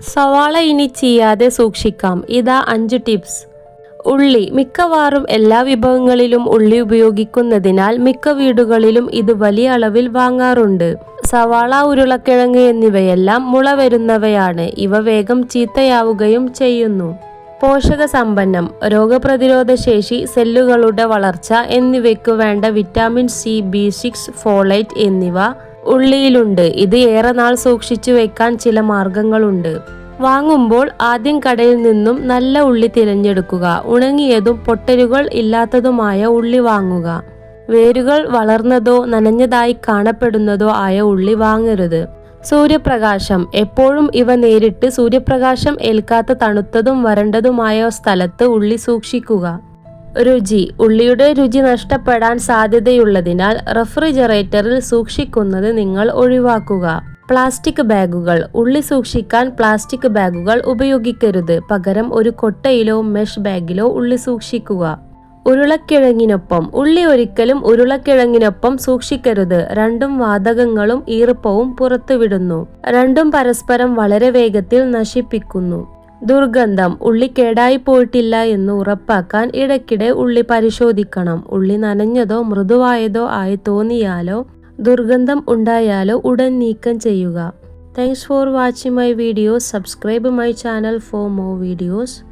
സവാള ഇനി ചെയ്യാതെ സൂക്ഷിക്കാം. ഇതാ അഞ്ച് ടിപ്സ്. ഉള്ളി. മിക്കവാറും എല്ലാ വിഭവങ്ങളിലും ഉള്ളി ഉപയോഗിക്കുന്നതിനാൽ മിക്ക വീടുകളിലും ഇത് വലിയ അളവിൽ വാങ്ങാറുണ്ട്. സവാള ഉരുളക്കിഴങ്ങ് എന്നിവയെല്ലാം മുള വരുന്നവയാണ്. ഇവ വേഗം ചീത്തയാവുകയും ചെയ്യുന്നു. പോഷക സമ്പന്നം രോഗപ്രതിരോധ ശേഷി സെല്ലുകളുടെ വളർച്ച എന്നിവയ്ക്കു വേണ്ട vitamin C B six folate എന്നിവ ഉള്ളിയിലുണ്ട്. ഇത് ഏറെ നാൾ സൂക്ഷിച്ചു വെക്കാൻ ചില മാർഗങ്ങളുണ്ട്. വാങ്ങുമ്പോൾ ആദ്യം കടയിൽ നിന്നും നല്ല ഉള്ളി തിരഞ്ഞെടുക്കുക. ഉണങ്ങിയതും പൊട്ടലുകൾ ഇല്ലാത്തതുമായ ഉള്ളി വാങ്ങുക. വേരുകൾ വളർന്നതോ നനഞ്ഞതായി കാണപ്പെടുന്നതോ ആയ ഉള്ളി വാങ്ങരുത്. സൂര്യപ്രകാശം. എപ്പോഴും ഇവ നേരിട്ട് സൂര്യപ്രകാശം ഏൽക്കാത്ത തണുത്തതും വരണ്ടതുമായ സ്ഥലത്ത് ഉള്ളി സൂക്ഷിക്കുക. രുചി. ഉള്ളിയുടെ രുചി നഷ്ടപ്പെടാൻ സാധ്യതയുള്ളതിനാൽ റെഫ്രിജറേറ്ററിൽ സൂക്ഷിക്കുന്നത് നിങ്ങൾ ഒഴിവാക്കുക. പ്ലാസ്റ്റിക് ബാഗുകൾ. ഉള്ളി സൂക്ഷിക്കാൻ പ്ലാസ്റ്റിക് ബാഗുകൾ ഉപയോഗിക്കരുത്. പകരം ഒരു കൊട്ടയിലോ മെഷ് ബാഗിലോ ഉള്ളി സൂക്ഷിക്കുക. ഉരുളക്കിഴങ്ങിനൊപ്പം. ഉള്ളി ഒരിക്കലും ഉരുളക്കിഴങ്ങിനൊപ്പം സൂക്ഷിക്കരുത്. രണ്ടും വാതകങ്ങളും ഈർപ്പവും പുറത്തുവിടുന്നു. രണ്ടും പരസ്പരം വളരെ വേഗത്തിൽ നശിപ്പിക്കുന്നു. ദുർഗന്ധം. ഉള്ളി കേടായി പോയിട്ടില്ല എന്ന് ഉറപ്പാക്കാൻ ഇടയ്ക്കിടെ ഉള്ളി പരിശോധിക്കണം. ഉള്ളി നനഞ്ഞതോ മൃദുവായതോ ആയി തോന്നിയാലോ ദുർഗന്ധം ഉണ്ടായാലോ ഉടൻ നീക്കം ചെയ്യുക. Thanks for watching my videos subscribe my channel for more videos